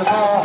Krishna.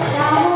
Ram